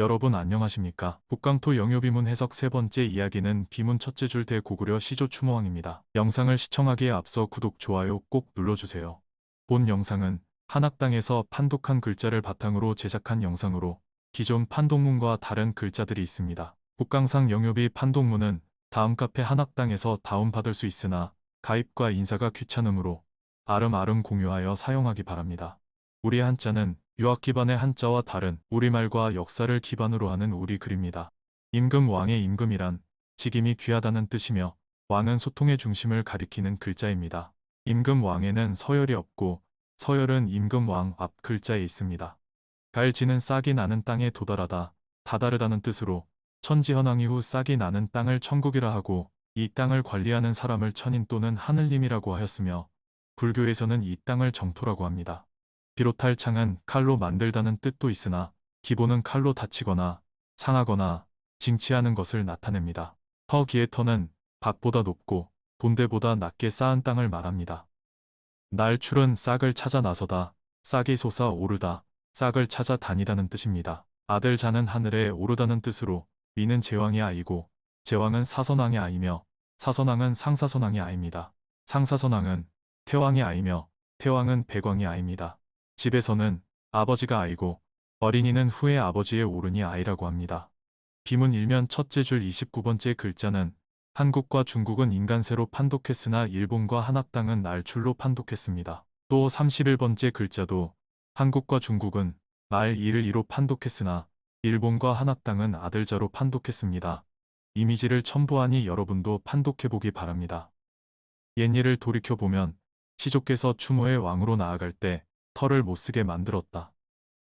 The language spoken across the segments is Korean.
여러분 안녕하십니까? 북강토 영요비문 해석 세 번째 이야기는 비문 첫째 줄 대고구려 시조 추모왕입니다. 영상을 시청하기에 앞서 구독, 좋아요 꼭 눌러주세요. 본 영상은 한학당에서 판독한 글자를 바탕으로 제작한 영상으로 기존 판독문과 다른 글자들이 있습니다. 북강상 영요비 판독문은 다음 카페 한학당에서 다운받을 수 있으나 가입과 인사가 귀찮으므로 아름아름 공유하여 사용하기 바랍니다. 우리 한자는 유학 기반의 한자와 다른 우리말과 역사를 기반으로 하는 우리 글입니다. 임금 왕의 임금이란 직임이 귀하다는 뜻이며 왕은 소통의 중심을 가리키는 글자입니다. 임금 왕에는 서열이 없고 서열은 임금 왕 앞 글자에 있습니다. 갈지는 싹이 나는 땅에 도달하다, 다다르다는 뜻으로 천지현황 이후 싹이 나는 땅을 천국이라 하고 이 땅을 관리하는 사람을 천인 또는 하늘님이라고 하였으며 불교에서는 이 땅을 정토라고 합니다. 비롯할 창은 칼로 만들다는 뜻도 있으나 기본은 칼로 다치거나 상하거나 징치하는 것을 나타냅니다. 터기의 터는 밭보다 높고 돈대보다 낮게 쌓은 땅을 말합니다. 날출은 싹을 찾아 나서다, 싹이 솟아 오르다, 싹을 찾아 다니다는 뜻입니다. 아들 자는 하늘에 오르다는 뜻으로 위는 제왕의 아이고 제왕은 사선왕의 아이며 사선왕은 상사선왕의 아이입니다. 상사선왕은 태왕의 아이며 태왕은 백왕의 아이입니다. 집에서는 아버지가 아이고 어린이는 후에 아버지의 오른이 아이라고 합니다. 비문 일면 첫째 줄 29번째 글자는 한국과 중국은 인간세로 판독했으나 일본과 한학당은 날출로 판독했습니다. 또 31번째 글자도 한국과 중국은 말 이를 이로 판독했으나 일본과 한학당은 아들자로 판독했습니다. 이미지를 첨부하니 여러분도 판독해보기 바랍니다. 옛일을 돌이켜보면 시족께서 추모의 왕으로 나아갈 때 털을 못쓰게 만들었다.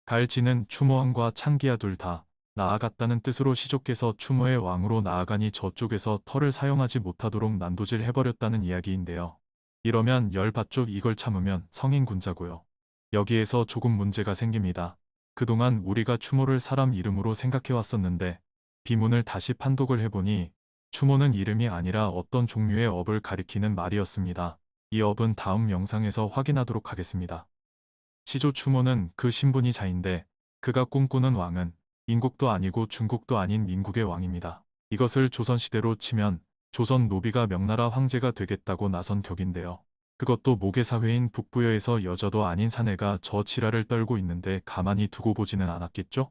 갈지는 추모왕과 창기야 둘 다 나아갔다는 뜻으로 시족께서 추모의 왕으로 나아가니 저쪽에서 털을 사용하지 못하도록 난도질 해버렸다는 이야기인데요. 이러면 열받쪽 이걸 참으면 성인 군자고요. 여기에서 조금 문제가 생깁니다. 그동안 우리가 추모를 사람 이름으로 생각해왔었는데 비문을 다시 판독을 해보니 추모는 이름이 아니라 어떤 종류의 업을 가리키는 말이었습니다. 이 업은 다음 영상에서 확인하도록 하겠습니다. 시조 추모는 그 신분이 자인데 그가 꿈꾸는 왕은 인국도 아니고 중국도 아닌 민국의 왕입니다. 이것을 조선시대로 치면 조선 노비가 명나라 황제가 되겠다고 나선 격인데요. 그것도 모계사회인 북부여에서 여자도 아닌 사내가 저 지랄을 떨고 있는데 가만히 두고 보지는 않았겠죠?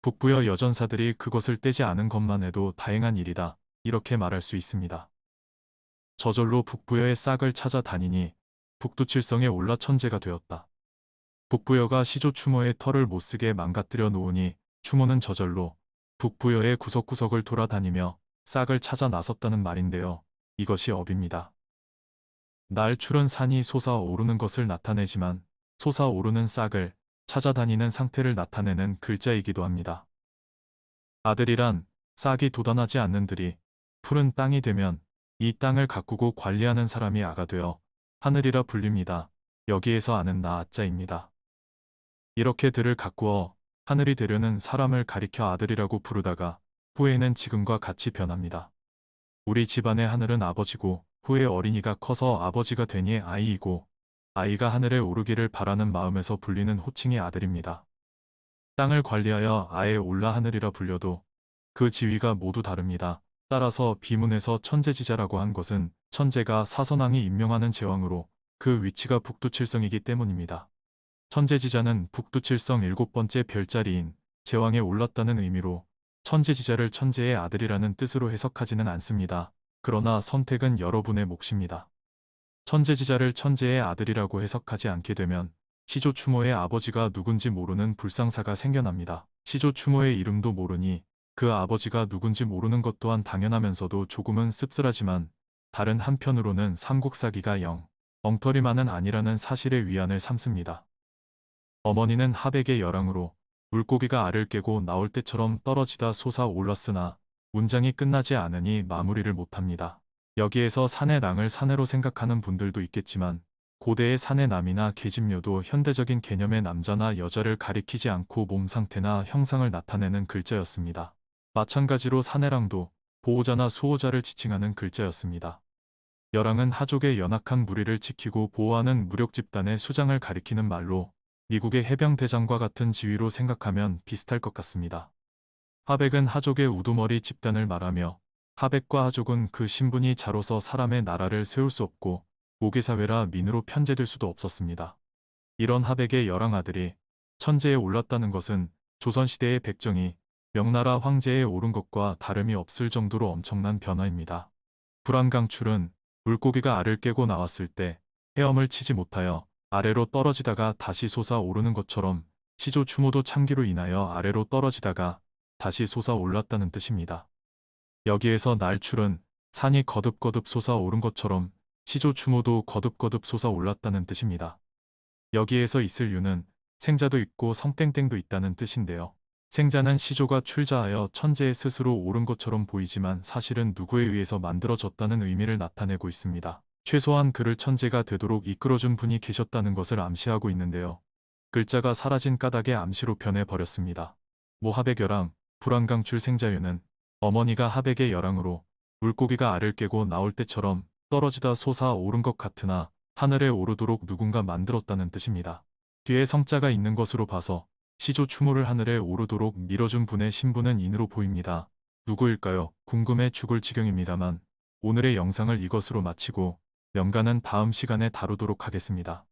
북부여 여전사들이 그것을 떼지 않은 것만 해도 다행한 일이다. 이렇게 말할 수 있습니다. 저절로 북부여의 싹을 찾아다니니 북두칠성에 올라 천재가 되었다. 북부여가 시조 추모의 털을 못쓰게 망가뜨려 놓으니 추모는 저절로 북부여의 구석구석을 돌아다니며 싹을 찾아 나섰다는 말인데요. 이것이 업입니다. 날출은 산이 솟아오르는 것을 나타내지만 솟아오르는 싹을 찾아다니는 상태를 나타내는 글자이기도 합니다. 아들이란 싹이 돋아나지 않는 들이 푸른 땅이 되면 이 땅을 가꾸고 관리하는 사람이 아가 되어 하늘이라 불립니다. 여기에서 아는 나아자입니다. 이렇게 들을 가꾸어 하늘이 되려는 사람을 가리켜 아들이라고 부르다가 후에는 지금과 같이 변합니다. 우리 집안의 하늘은 아버지고 후에 어린이가 커서 아버지가 되니 아이이고 아이가 하늘에 오르기를 바라는 마음에서 불리는 호칭이 아들입니다. 땅을 관리하여 아예 올라 하늘이라 불려도 그 지위가 모두 다릅니다. 따라서 비문에서 천재지자라고 한 것은 천재가 사선왕이 임명하는 제왕으로 그 위치가 북두칠성이기 때문입니다. 천재지자는 북두칠성 일곱 번째 별자리인 제왕에 올랐다는 의미로 천재지자를 천재의 아들이라는 뜻으로 해석하지는 않습니다. 그러나 선택은 여러분의 몫입니다. 천재지자를 천재의 아들이라고 해석하지 않게 되면 시조 추모의 아버지가 누군지 모르는 불상사가 생겨납니다. 시조 추모의 이름도 모르니 그 아버지가 누군지 모르는 것 또한 당연하면서도 조금은 씁쓸하지만 다른 한편으로는 삼국사기가 영, 엉터리만은 아니라는 사실의 위안을 삼습니다. 어머니는 하백의 열왕으로 물고기가 알을 깨고 나올 때처럼 떨어지다 솟아올랐으나 문장이 끝나지 않으니 마무리를 못합니다. 여기에서 산의 랑을 사내로 생각하는 분들도 있겠지만 고대의 산의 남이나 계집묘도 현대적인 개념의 남자나 여자를 가리키지 않고 몸 상태나 형상을 나타내는 글자였습니다. 마찬가지로 사내랑도 보호자나 수호자를 지칭하는 글자였습니다. 여랑은 하족의 연약한 무리를 지키고 보호하는 무력 집단의 수장을 가리키는 말로 미국의 해병대장과 같은 지위로 생각하면 비슷할 것 같습니다. 하백은 하족의 우두머리 집단을 말하며 하백과 하족은 그 신분이 자로서 사람의 나라를 세울 수 없고 모계사회라 민으로 편제될 수도 없었습니다. 이런 하백의 열왕 아들이 천재에 올랐다는 것은 조선시대의 백정이 명나라 황제에 오른 것과 다름이 없을 정도로 엄청난 변화입니다. 불안강출은 물고기가 알을 깨고 나왔을 때 헤엄을 치지 못하여 아래로 떨어지다가 다시 솟아오르는 것처럼 시조 추모도 참기로 인하여 아래로 떨어지다가 다시 솟아올랐다는 뜻입니다. 여기에서 날출은 산이 거듭거듭 솟아오른 것처럼 시조 추모도 거듭거듭 솟아올랐다는 뜻입니다. 여기에서 있을 유는 생자도 있고 성땡땡도 있다는 뜻인데요. 생자는 시조가 출자하여 천재의 스스로 오른 것처럼 보이지만 사실은 누구에 의해서 만들어졌다는 의미를 나타내고 있습니다. 최소한 그를 천재가 되도록 이끌어준 분이 계셨다는 것을 암시하고 있는데요. 글자가 사라진 까닭에 암시로 변해버렸습니다. 모하백 열왕, 불안강출 생자유는 어머니가 하백의 열왕으로 물고기가 알을 깨고 나올 때처럼 떨어지다 솟아 오른 것 같으나 하늘에 오르도록 누군가 만들었다는 뜻입니다. 뒤에 성자가 있는 것으로 봐서 시조 추모를 하늘에 오르도록 밀어준 분의 신분은 인으로 보입니다. 누구일까요? 궁금해 죽을 지경입니다만 오늘의 영상을 이것으로 마치고 명가는 다음 시간에 다루도록 하겠습니다.